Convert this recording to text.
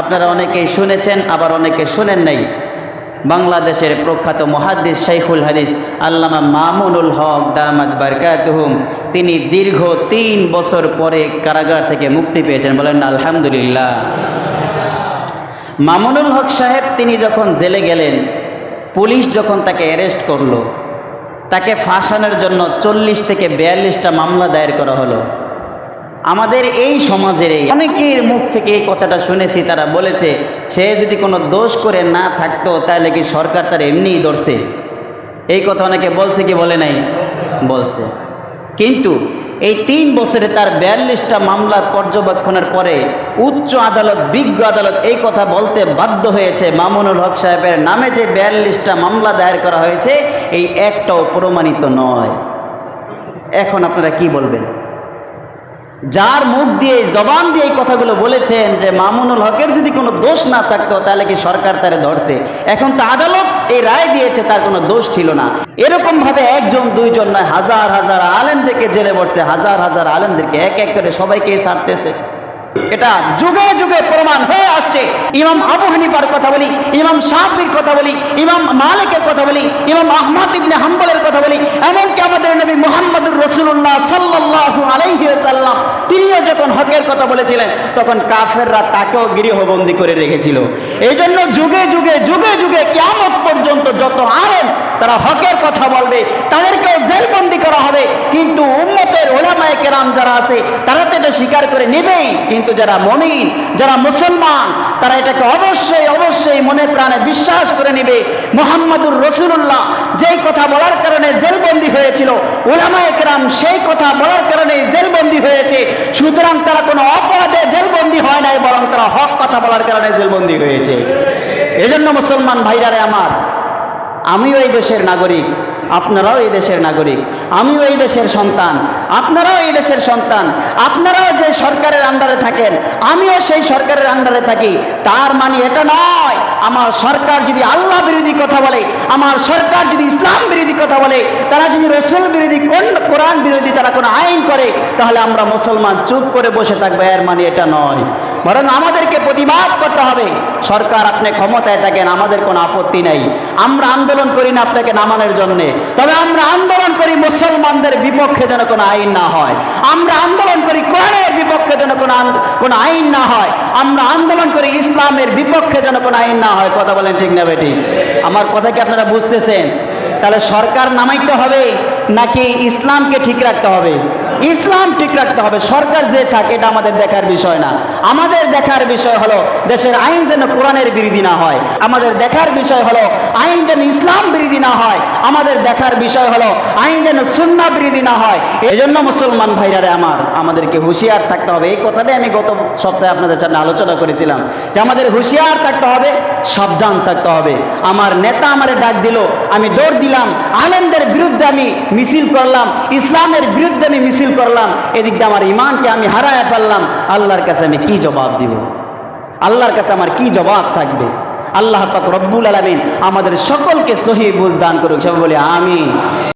আপনারা অনেকেই শুনেছেন, আবার অনেকে শুনেন নাই। বাংলাদেশের প্রখ্যাত মহাদ্দিস শাইখুল হাদিস আল্লামা মামুনুল হক দামাদ বারকাতুহুম, তিনি দীর্ঘ তিন বছর পরে কারাগার থেকে মুক্তি পেয়েছেন। বলেন, আলহামদুলিল্লাহ। মামুনুল হক সাহেব, তিনি যখন জেলে গেলেন, পুলিশ যখন তাকে অ্যারেস্ট করল, তাকে ফাঁসানোর জন্য চল্লিশ থেকে বিয়াল্লিশটা মামলা দায়ের করা হলো। আমাদের এই সমাজের এই অনেকের মুখ থেকে এই কথাটা শুনেছি, তারা বলেছে, সে যদি কোনো দোষ করে না থাকতো, তাহলে কি সরকার তার এমনিই ধরছে? এই কথা অনেকে বলছে কি বলে নাই? বলছে। কিন্তু এই তিন বছরে তার বিয়াল্লিশটা মামলার পর্যবেক্ষণের পরে উচ্চ আদালত, বিজ্ঞ আদালত এই কথা বলতে বাধ্য হয়েছে। মামুনুল হক সাহেবের নামে যে বিয়াল্লিশটা মামলা দায়ের করা হয়েছে, এই একটাও প্রমাণিত নয়। এখন আপনারা কি বলবেন? যার মুখ দিয়ে, জবান দিয়ে এই কথাগুলো বলেছেন যে, মামুনুল হকের যদি কোনো দোষ না থাকতো, তাহলে কি সরকার তারে ধরছে? এখন তো আদালত এই রায় দিয়েছে, তার কোনো দোষ ছিল না। এরকম ভাবে একজন, দুইজন নয়, হাজার হাজার আলেমদেরকে জেলে পড়ছে হাজার হাজার আলেমদেরকে এক এক করে সবাইকে ছাড়তেছে। এটা যুগে যুগে প্রমাণ হয়ে আসছে। ইমাম আবু হানিফার কথা বলি, ইমাম শাহির কথা বলি, ইমাম মালিকের কথা বলি, ইমাম আহমদ ইবনে হাম্বলের কথা বলি এমনকি আমাদের নবী মুহাম্মদুর রসুল্লাহ সাল্লাল্লাহু আলাইহি সাল্লাম তিনিও যখন হকের কথা বলেছিলেন, তখন কাফেররা তাকেও গৃহবন্দী করে রেখেছিল। এই জন্য যুগে যুগে যুগে যুগে কেমন পর্যন্ত যত আলেম তারা হকের কথা বলবে, তাদেরকেও জেলবন্দি করা হবে। কিন্তু উম্মতের ওলামায়ে কেরাম যারা আছে, তারা তো এটা স্বীকার করে নেবেই কিন্তু যারা মমিন, যারা মুসলমান, তারা এটাকে অবশ্যই অবশ্যই মনে প্রাণে বিশ্বাস করে নেবে। মোহাম্মদুর রসুল্লাহ যেই কথা বলার কারণে জেলবন্দি হয়েছিল, ওলামায়ে কেরাম সেই কথা বলার কারণে জেলবন্দি সুতরাং তারা কোনো অপরাধে জেলবন্দি হয় নাই, বরং তারা হক কথা বলার কারণে জেলবন্দি হয়েছে। এজন্য মুসলমান ভাইরারে আমার, আমিও এই দেশের নাগরিক। আপনারাও এই দেশের নাগরিক, আমিও এই দেশের সন্তান, আপনারাও এই দেশের সন্তান, আপনারাও যে সরকারের আন্ডারে থাকেন, আমিও সেই সরকারের আন্ডারে থাকি। তার মানে এটা নয়, আমার সরকার যদি আল্লাহ বিরোধী কথা বলে, আমার সরকার যদি ইসলাম বিরোধী কথা বলে, তারা যদি রসুল বিরোধী, কোন কোরআন বিরোধী তারা কোনো আইন করে, তাহলে আমরা মুসলমান চুপ করে বসে থাকব, এর মানে এটা নয়। বরং আমাদেরকে প্রতিবাদ করতে হবে। সরকার আপনি ক্ষমতায় থাকেন, আমাদের কোনো আপত্তি নাই। আমরা আন্দোলন করি না আপনাকে নামানোর জন্য। তবে আমরা আন্দোলন করি মুসলমানদের বিপক্ষে যেন কোনো আইন না হয়। আমরা আন্দোলন করি কোরআনের বিপক্ষে যেন কোনো কোনো আইন না হয়। আমরা আন্দোলন করি ইসলামের বিপক্ষে যেন কোনো আইন না হয়। কথা বলেন ঠিক না বেটি? আমার কথা কি আপনারা বুঝতেছেন? তাহলে সরকার নামাইতে হবে নাকি ইসলামকে ঠিক রাখতে হবে? ইসলাম ঠিক রাখতে হবে। সরকার যে থাকে, এটা আমাদের দেখার বিষয় না। আমাদের দেখার বিষয় হলো, দেশের আইন যেন কোরআনের বিরোধী না হয়। আমাদের দেখার বিষয় হলো, আইন যেন ইসলাম বিরোধী না হয়। আমাদের দেখার বিষয় হলো, আইন যেন সুন্না বিরোধী না হয়। এই জন্য মুসলমান ভাইরারে আমার, আমাদেরকে হুঁশিয়ার থাকতে হবে। এই কথাটাই আমি গত সপ্তাহে আপনাদের সামনে আলোচনা করেছিলাম, যে আমাদের হুঁশিয়ার থাকতে হবে, সাবধান থাকতে হবে। আমার নেতা আমারে ডাক দিল, আমি দৌড় দিলাম, আলেমদের বিরুদ্ধে আমি মিছিল করলাম, ইসলামের বিরুদ্ধে আমি মিছিল করলাম, এদিক আমার ইমানকে আমি হারায় ফেললাম, আল্লাহর কাছে আমি কি জবাব দিব? আল্লাহর কাছে আমার কি জবাব থাকবে? আল্লাহ পাক রব্বুল আলমিন আমাদের সকলকে সহি বুঝ দান করুক সব বলে আমিন।